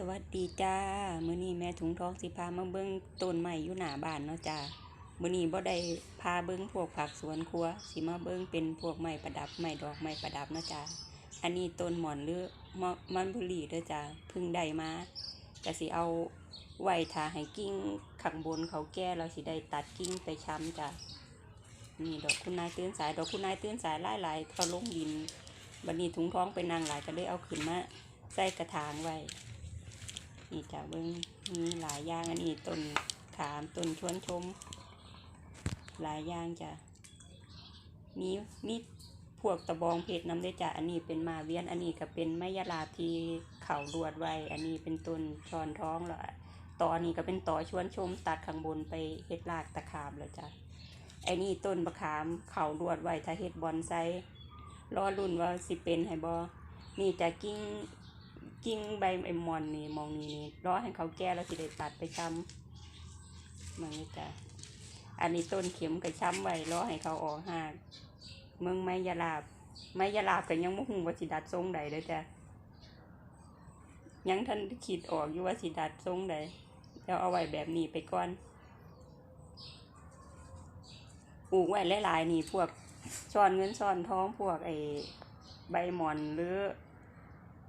สวัสดีจ้ามื้อนี้แม่ถุงทองสิพามาเบิ่งต้นไม้อยู่หน้าบ้านเนาะจ้ามื้อนี้บ่ได้พาเบิ่งพวกผักสวนครัวสิมาเบิ่งเป็นพวกไม้ประดับไม้ดอกไม้ประดับเนาะจ้าอันนี้ต้นหมอนหรือมันบุรีเด้อจ้าเพิ่งได้มาก็สิเอาไว้ถ้าให้กิ่งข้างบนเขาแก่เราสิได้ตัดกิ่งไปช้ำจ้านี่ดอกคุณนายตื่นสายดอกคุณนายตื่นสายหลายเขาลงดินบัดนี้ถุงท้องไปนางหลายก็เลยเอาขึ้นมาใส่กระถางไว้ นี่จ้ะเบิ้งมีหลายอย่างอันนี้ต้นขามต้นชวนชม หลายอย่างจ้ะมีมีพวกตะบองเพชรน้ำได้จ้ะอันนี้เป็นมาเวียนอันนี้ก็เป็นไม้ยาลาทีเข่าลวดไว้อันนี้เป็นต้นชอนท้องแล้วต่อนี้ก็เป็นต่อชวนชมตัดข้างบนไปเฮ็ดรากตะขามแล้วจ้ะไอ้นี่ต้นมะขามเข่าลวดไว้ถ้าเฮ็ดบอนไซรอรุ่นว่าสิเป็นให้บอนี่จะกิ้ง กิ่งใบไอมอนนี่มองนี่นี่รอให้เขาแก่แล้วสิได้ตัดไปช้ำมันนี่จ้ะอันนี้ต้นเข็มกับช้ำไว้รอให้เขาออกหากเมืองไม้ยาลาบไม้ยาลาบก็ยังบ่ฮู้ว่าสิดัดทรงใดเด้อจ้ะยังท่านคิดออกอยู่ว่าสิดัดทรงใดเดี๋ยวเอาไว้แบบนี้ไปก่อนปลูกไว้หลายๆนี่พวกช้อนเงินช้อนทองพวกไอ้ใบหมอนหรือ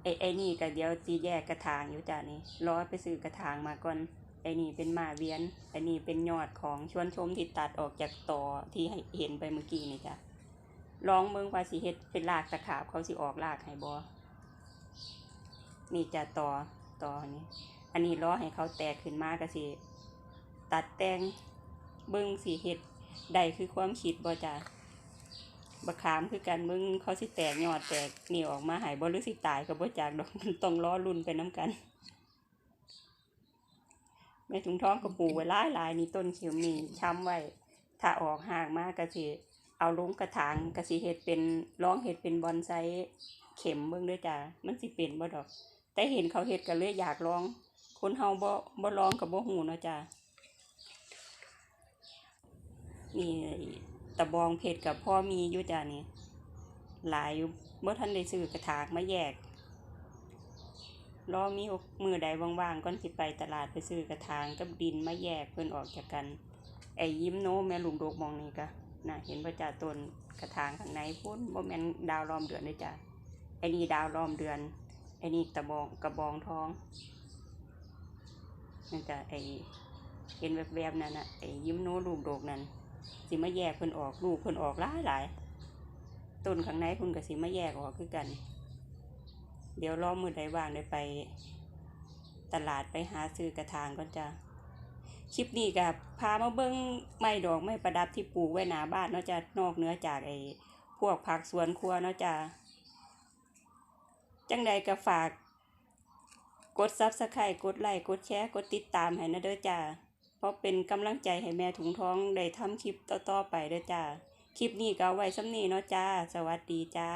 ไอ้ไอ้นี่ก็เดี๋ยวจีแยกกระถางอยู่จ้ะนี่รอไปซื้อกระถางมาก่อน ไอ้นี่เป็นมาเวียน ไอ้นี่เป็นยอดของชวนชมที่ตัดออกจากตอที่ให้เห็นไปเมื่อกี้นี่จ้ะลองเมืองว่าสิเฮ็ดเป็นรากตะขาบเขาสิออกรากให้บ่นี่จะตอตอนี่ อันนี้รอให้เขาแตกขึ้นมาก็สิตัดแต่งเบิ่งสิเฮ็ดได้คือความคิดบ่จ้ะ บักขามคือกันมึงเขาสิแตกยอดแตกนี่ออกมาหายบ่หรือสิตายก็บ่จากดอกมันต้องรอรุ่นไปน้ำกันแม่ถุงท้องก็ปลูกไว้หลายหลายนี่ต้นเขียวมีช้ำไว้ ถ้าออกห่างมากก็สิเอาลงกระถางก็สิเฮ็ดเป็นร้องเฮ็ดเป็นบอนไซเข็มเบิ่งเด้อจ้ามันสิเป็นบ่ดอก แต่เห็นเขาเฮ็ดก็เลยอยากลอง คนเฮาบ่บ่ลองก็บ่ฮู้เนาะจ้านี่ ตะบองเพชรกับพ่อมีอยู่จ้านี่หลายอยู่บ่ทันได้ซื้อกระถางมาแยกรอมีมือใดว่างๆก่อนสิไปตลาดไปซื้อกระถางกับดินมาแยกเพิ่อนออกจากกัน ไอ้ยิ้มโนแม่ลุงโดกมองนี่ก็น่ะเห็นบ่จ้าตนกระถางข้างในพุ่นบ่แมนดาวล้อมเดือนเด้จ้าไอ้นี่ดาวล้อมเดือนไอ้นี่ตะบองกระบองทองนั่นจ้ะไอ้เห็นแวบๆนั่นน่ะไอ้ยิ้มโนลูกโดกนั่น สิมาแยกเพิ่นออกลูกเพิ่นออกหลายหลายต้นข้างในเพิ่นก็สิมาแยกออกคือกัน เดี๋ยวรอมือใดว่างได้ไป ตลาดไปหาซื้อกระถางก่อนจ้ะคลิปนี้กับพามาเบิ้งไม้ดอกไม้ประดับที่ปลูกไว้หน้าบ้านเนาะจะนอกเนื้อจากไอ้พวกผักสวนครัวเนาะจะจังใดก็ฝาก กดซับสไครต์กดไลค์กดแชร์ กดติดตามให้นะเด้อจ้า เพราะเป็นกำลังใจให้แม่ถุงท้องได้ทำคลิปต่อๆไปเด้อจ้า คลิปนี้ก็ไว้ซ้ำนี้เนาะจ้า สวัสดีจ้า